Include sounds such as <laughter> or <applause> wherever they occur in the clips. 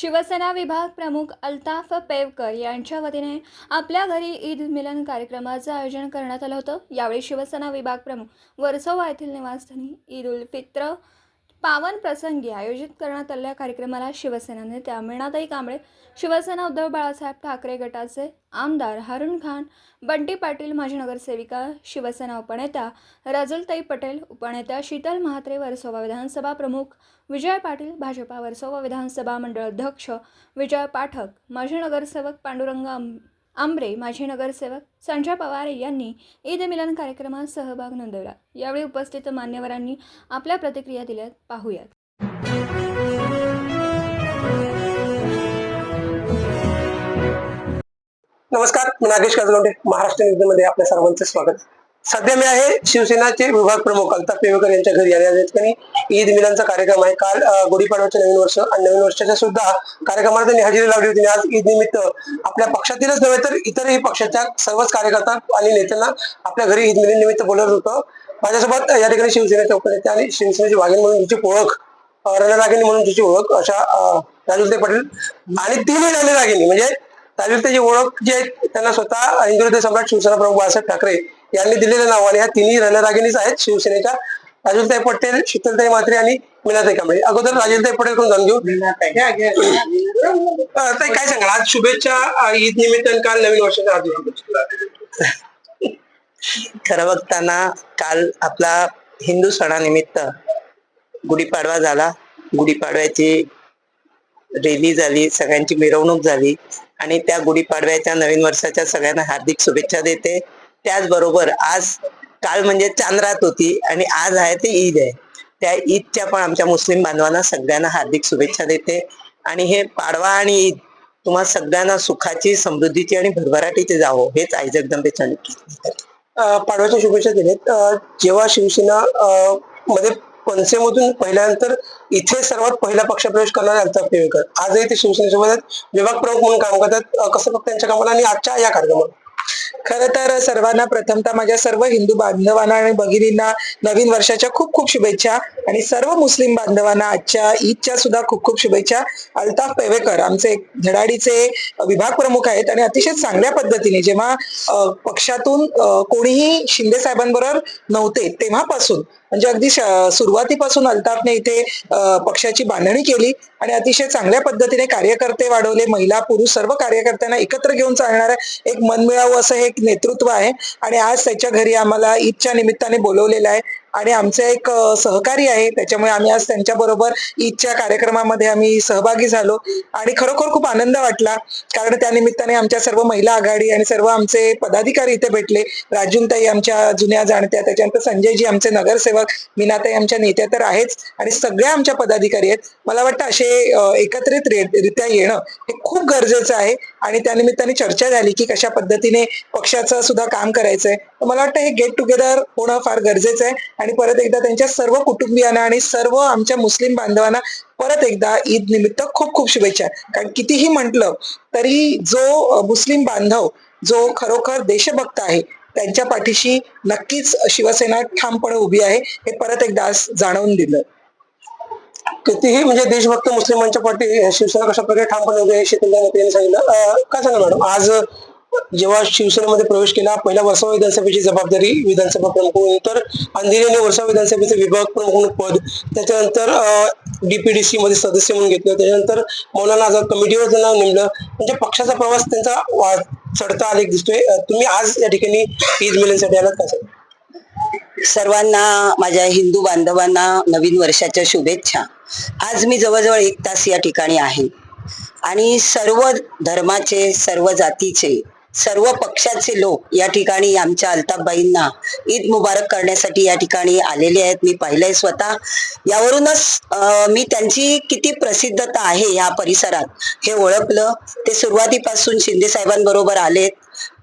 शिवसेना विभाग प्रमुख अल्ताफ पेवकर यांच्या वतीने आपल्या घरी ईद मिलन कार्यक्रमाचं आयोजन करण्यात आलं होतं. यावेळी शिवसेना विभाग प्रमुख वर्सोवा येथील निवासस्थानी ईद उल फित्र पावन प्रसंगी आयोजित करण्यात आलेल्या कार्यक्रमाला शिवसेना नेत्या मीणाताई कांबळे शिवसेना उद्धव बाळासाहेब ठाकरे गटाचे आमदार हारुण खान बंटी पाटील माजी नगरसेविका शिवसेना उपनेत्या रजलताई पटेल उपनेत्या शीतल म्हात्रे वर्सोवा विधानसभा प्रमुख विजय पाटील भाजपा वर्सोवा विधानसभा मंडळ अध्यक्ष विजय पाठक माजी नगरसेवक पांडुरंग आंबरे माजी नगरसेवक संजय पवार यांनी ईद मिलन कार्यक्रमात सहभाग नोंदवला. यावेळी उपस्थित मान्यवरांनी आपल्या प्रतिक्रिया दिल्यात. पाहूयात. नमस्कार मी नागेश काजलोंडे महाराष्ट्र न्यूजमध्ये आपल्या सर्वांचे स्वागत. सध्या मी आहे शिवसेनाचे विभाग प्रमुख अल्ताफ पेवेकर यांच्या घरी आले या ठिकाणी ईद मिलांचा कार्यक्रम आहे. काल गुढीपाडव्याचे नवीन वर्ष आणि नवीन वर्षाच्या सुद्धा कार्यक्रमाला त्यांनी हजेरी लावली होती. आणि आज ईद निमित्त आपल्या पक्षातीलच नव्हे तर इतरही पक्षाच्या सर्वच कार्यकर्ता आणि नेत्यांना आपल्या घरी ईद मिलन निमित्त बोलत होतं. माझ्यासोबत या ठिकाणी शिवसेनेचे उपनेते आणि शिवसेनेची वाघीण म्हणून तिची ओळख अं, रणरागिणी म्हणून तिची ओळख अशा अं, राजुलते पाटील आणि तीनही रणरागिणी म्हणजे राजुलतेची ओळख जी आहे त्यांना स्वतः हिंदू सम्राट शिवसेना प्रमुख बाळासाहेब ठाकरे यांनी दिलेलं नाव आणि ह्या तिन्ही रणरागिणीच आहेत. शिवसेनेच्या राजुलताई पटेल शीतलताई मात्रे आणि मीनाताई कांबळे. अगोदर राजुलताई पटेल कडून जाणून घेऊ? ताई. काय सांगाल? आज शुभेच्छा ईद निमित्त काल नवीन वर्षाच्या शुभेच्छा. <laughs> खरं बघताना काल आपला हिंदू सणानिमित्त गुढीपाडवा झाला. गुढीपाडव्याची रेली झाली सगळ्यांची मिरवणूक झाली आणि त्या गुढीपाडव्याच्या नवीन वर्षाच्या सगळ्यांना हार्दिक शुभेच्छा देते. त्याचबरोबर आज काल म्हणजे चांद्रात होती आणि आज आहे ते ईद आहे. त्या ईदच्या पण आमच्या मुस्लिम बांधवांना सगळ्यांना हार्दिक शुभेच्छा देते. आणि हे पाडवा आणि ईद तुम्हा सगळ्यांना सुखाची समृद्धीची आणि भरभराटीची जावो हेच आई जगदंबेच्या पाडव्याच्या शुभेच्छा दिल्यात. जेव्हा शिवसेना अं, मध्ये पणसेमधून पहिल्यानंतर इथे सर्वात पहिला पक्षप्रवेश करणारे अल्ताफ पेवेकर आजही ते शिवसेनेसोबत आहेत. विभाग प्रमुख म्हणून काम करतात. कसं बघतं त्यांच्या कामाला आणि आजच्या या कार्यक्रमात खर तर सर्वांना प्रथमतः माझ्या सर्व हिंदू बांधवांना आणि भगिनींना नवीन वर्षाच्या खूप खूप शुभेच्छा आणि सर्व मुस्लिम बांधवांना आजच्या ईदच्या सुद्धा खूप खूप शुभेच्छा. अल्ताफ पेवेकर आमचे धडाडीचे विभाग प्रमुख आहेत आणि अतिशय चांगल्या पद्धतीने जेव्हा पक्षातून कोणीही शिंदे साहेबांबरोबर नव्हते तेव्हापासून म्हणजे अगदी सुरुवातीपासून अल्ताफने इथे पक्षाची बांधणी केली आणि अतिशय चांगल्या पद्धतीने कार्यकर्ते वाढवले. महिला पुरुष सर्व कार्यकर्त्यांना एकत्र घेऊन चालणारं एक मनमिळावू असं हे एक नेतृत्व आहे. आणि आज त्याच्या घरी आम्हाला ईदच्या निमित्ताने बोलवलेलं आहे. आणि आमचे एक सहकारी आहे. त्याच्यामुळे आम्ही आज त्यांच्या बरोबर ईदच्या कार्यक्रमामध्ये आम्ही सहभागी झालो. आणि खरोखर खूप आनंद वाटला. कारण त्या निमित्ताने आमच्या सर्व महिला आघाडी आणि सर्व आमचे पदाधिकारी इथे भेटले. राजूनताई आमच्या जुन्या जाणत्या त्याच्यानंतर संजयजी आमचे नगरसेवक मीनाताई आमच्या नेत्या तर आहेच. आणि सगळ्या आमच्या पदाधिकारी आहेत. मला वाटतं असे एकत्रित रित्या येणं हे खूप गरजेचं आहे. आणि त्यानिमित्ताने चर्चा झाली की कशा पद्धतीने पक्षाचं सुद्धा काम करायचंय. तर मला वाटतं हे गेट टुगेदर होणं फार गरजेचं आहे. आणि परत एकदा त्यांच्या सर्व कुटुंबियांना आणि सर्व आमच्या मुस्लिम बांधवांना परत एकदा ईद निमित्त खूप खूप शुभेच्छा. कारण कितीही म्हटलं तरी जो मुस्लिम बांधव जो खरोखर देशभक्त आहे त्यांच्या पाठीशी नक्कीच शिवसेना ठामपणे उभी आहे हे परत एकदा जाणवून दिलं. कितीही म्हणजे देशभक्त मुस्लिमांच्या पाठी शिवसेना कशा प्रकारे ठामपणे उभी आहे शीतल त्यांनी सांगितलं. काय सांगा मॅडम? आज जेव्हा शिवसेनेमध्ये प्रवेश केला पहिल्या वर्षा विधानसभेची जबाबदारी विधानसभा प्रमुख म्हणून तर अंधेरीने वर्षा विधानसभेचे विभाग प्रमुख म्हणून पद त्याच्यानंतर डीपीडीसी मध्ये सदस्य म्हणून घेतलं. त्याच्यानंतर मौलाना आझाद कमिटीवर त्यांना नेमलं. म्हणजे पक्षाचा प्रवास त्यांचा वा- चढता आलेख दिसतोय. तुम्ही आज या ठिकाणी ईद मिलनसाठी आलात का सर? सर्वांना माझ्या हिंदू बांधवांना नवीन वर्षाच्या शुभेच्छा. आज मी जवळजवळ एक तास या ठिकाणी आहे. आणि सर्व धर्माचे सर्व जातीचे सर्व पक्षाचे लोक या ठिकाणी आमच्या अल्ताफबाईंना ईद मुबारक करण्यासाठी या ठिकाणी आलेले आहेत. मी पाहिलंय स्वतः. यावरूनच मी त्यांची किती प्रसिद्धता आहे या परिसरात हे ओळखलं. ते सुरुवातीपासून शिंदे साहेबांबरोबर आलेत.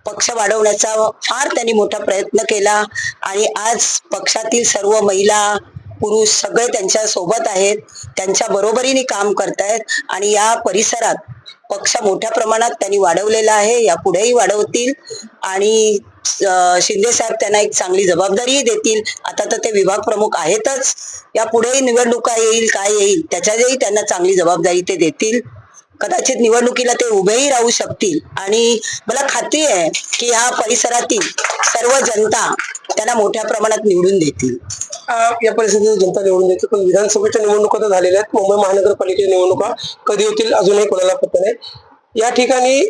पक्ष वाढवण्याचा फार त्यांनी मोठा प्रयत्न केला आणि आज पक्षातील सर्व महिला पुरुष सगळे त्यांच्यासोबत आहेत. त्यांच्या बरोबरीने काम करतायत आणि या परिसरात पक्ष मोठ्या प्रमाणात त्यांनी वाढवलेला आहे या पुढेही वाढवतील आणि शिंदे साहेब त्यांना एक चांगली जबाबदारीही देतील. आता तर ते विभाग प्रमुख आहेतच. या पुढेही निवडणुका येईल काय येईल त्याच्यातही त्यांना चांगली जबाबदारी ते देतील. कदाचित निवडणुकीला ते उभेही राहू शकतील. आणि मला खात्री आहे की ह्या परिसरातील सर्व जनता त्यांना मोठ्या प्रमाणात निवडून देतील. या परिस्थितीत जनता निवडून देते पण विधानसभेच्या निवडणुका तर झालेल्या आहेत. मुंबई महानगरपालिकेच्या निवडणुका कधी होतील अजूनही कोणाला पत्ता नाही. या ठिकाणी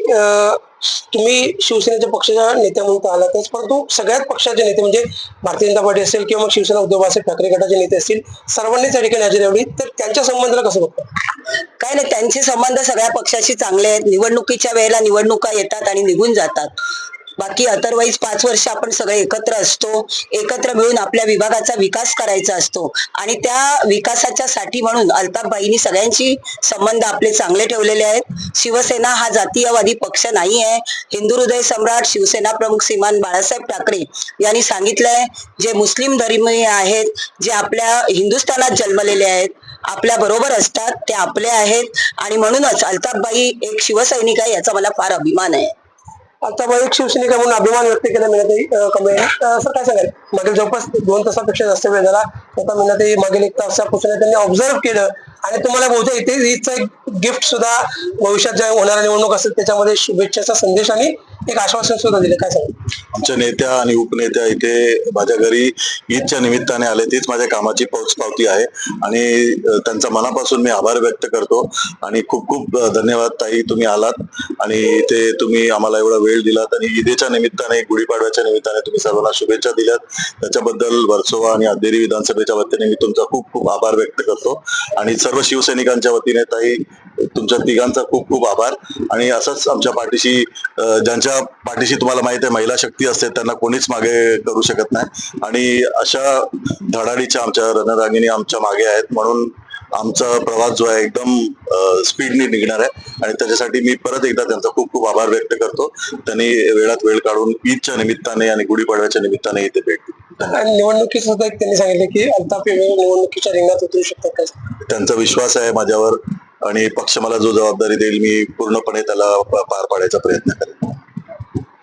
तुम्ही शिवसेनेच्या पक्षाच्या नेत्या म्हणून आलातच परंतु सगळ्याच पक्षाचे नेते म्हणजे भारतीय जनता पार्टी असेल किंवा मग शिवसेना उद्धव बाळासाहेब ठाकरे गटाचे नेते असतील सर्वांनीच या ठिकाणी हजेरी लावली. तर त्यांच्या संबंधाला कसं बघतो? काय नाही त्यांचे संबंध सगळ्या पक्षाशी चांगले आहेत. निवडणुकीच्या वेळेला निवडणुका येतात आणि निघून जातात. बाकी अदरवाईज पाच वर्ष आपण सगळे एकत्र असतो एकत्र मिळून आपल्या विभागाचा विकास करायचा असतो. आणि त्या विकासाच्या साठी म्हणून अल्ताफबाईंनी सगळ्यांशी संबंध आपले चांगले ठेवलेले आहेत. शिवसेना हा जातीयवादी पक्ष नाही आहे हिंदू हृदय सम्राट शिवसेना प्रमुख श्रीमान बाळासाहेब ठाकरे यांनी सांगितलंय जे मुस्लिम धर्मीय आहेत जे आपल्या हिंदुस्थानात जन्मलेले आहेत आपल्या बरोबर असतात ते आपले आहेत. आणि म्हणूनच अल्ताफबाई एक शिवसैनिक आहे याचा मला फार अभिमान आहे. आता एक शिवसैनिक म्हणून अभिमान व्यक्त केला मिळतही कमी आहे सर काय सांगाल? मागील जवळपास दोन तासापेक्षा जास्त वेळ झाला. स्वतः ते मागील एक तासापासून त्यांनी ऑब्झर्व केलं. आणि तुम्हाला बहुतेक इथे ईदचा एक गिफ्ट सुद्धा भविष्यात ज्या होणाऱ्या निवडणूक असेल त्याच्यामध्ये शुभेच्छाचा संदेश आणि एक आश्वासन सुद्धा दिलं. काय सांगाल? आमच्या नेत्या आणि उपनेत्या इथे माझ्या घरी ईदच्या निमित्ताने आले. तीच माझ्या कामाची पोचपावती आहे. आणि त्यांचा मनापासून मी आभार व्यक्त करतो. आणि खूप खूप धन्यवाद ताई तुम्ही आलात. आणि इथे तुम्ही आम्हाला एवढा वेळ दिलात. आणि ईदेच्या निमित्ताने गुढीपाडव्याच्या निमित्ताने तुम्ही सर्वांना शुभेच्छा दिल्यात. त्याच्याबद्दल वर्सोवा आणि अंधेरी विधानसभेच्या वतीने मी तुमचा खूप खूप आभार व्यक्त करतो. आणि सर्व शिवसैनिकांच्या वतीने ताई तुमच्या तिघांचा खूप खूप आभार. आणि असंच आमच्या पाठीशी ज्यांच्या पाठीशी तुम्हाला माहीत आहे महिला शक्ती असते त्यांना कोणीच मागे करू शकत नाही. आणि अशा धडाडीच्या आमच्या रणरागिणी आमच्या मागे आहेत. म्हणून आमचा प्रवास जो आहे एकदम स्पीडने निघणार आहे. आणि त्याच्यासाठी मी परत एकदा त्यांचा खूप खूप आभार व्यक्त करतो. त्यांनी वेळात वेळ काढून ईदच्या निमित्ताने आणि गुढीपाडव्याच्या निमित्ताने इथे भेट निवडणुकीचं सुद्धा त्यांनी सांगितलं की यावेळी निवडणुकीच्या रिंगणात उतरू शकतात त्यांचा विश्वास आहे माझ्यावर आणि पक्ष मला जो जबाबदारी देईल मी पूर्णपणे त्याला पार पाडायचा प्रयत्न करेन.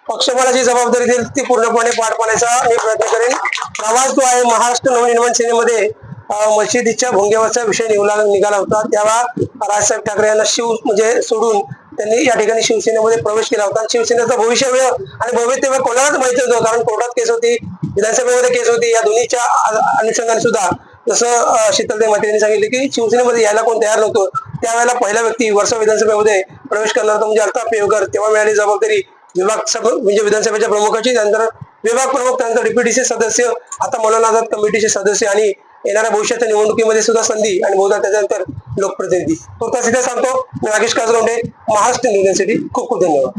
पक्ष मला जी जबाबदारी देईल ती पूर्णपणे पार पाडण्याचा मी प्रयत्न करेन. प्रवास जो आहे महाराष्ट्र नवनिर्माण सेनेमध्ये मशिदीच्या भोंगेवरचा विषय निवला निघाला होता. तेव्हा राजसाहेब ठाकरे यांना शिव म्हणजे सोडून त्यांनी या ठिकाणी शिवसेनेमध्ये प्रवेश केला होता. आणि शिवसेनेचा भविष्यवेळ आणि भवितव्य कोणालाच माहिती होतं कारण कोर्टात केस होती विधानसभेमध्ये केस होती. या दोन्हीच्या अनुषंगाने सुद्धा जसं शीतलदेव माते यांनी सांगितले की शिवसेनेमध्ये यायला कोण तयार नव्हतं. त्यावेळेला पहिला व्यक्ती वर्षा विधानसभेमध्ये प्रवेश करणार होता म्हणजे अल्ताफ पेवकर तेव्हा मिळाली जबाबदारी विभाग सभ म्हणजे विधानसभेच्या प्रमुखाची. त्यानंतर विभाग प्रमुख त्यानंतर डीपीटीसी सदस्य. आता मौलाना कमिटीचे सदस्य आणि येणाऱ्या भविष्याच्या निवडणुकीमध्ये सुद्धा संधी आणि बहुधा त्याच्यानंतर लोकप्रतिनिधी. तो तसं सांगतो. नागेश काजरोंडे महाराष्ट्र न्यूज खूप खूप धन्यवाद.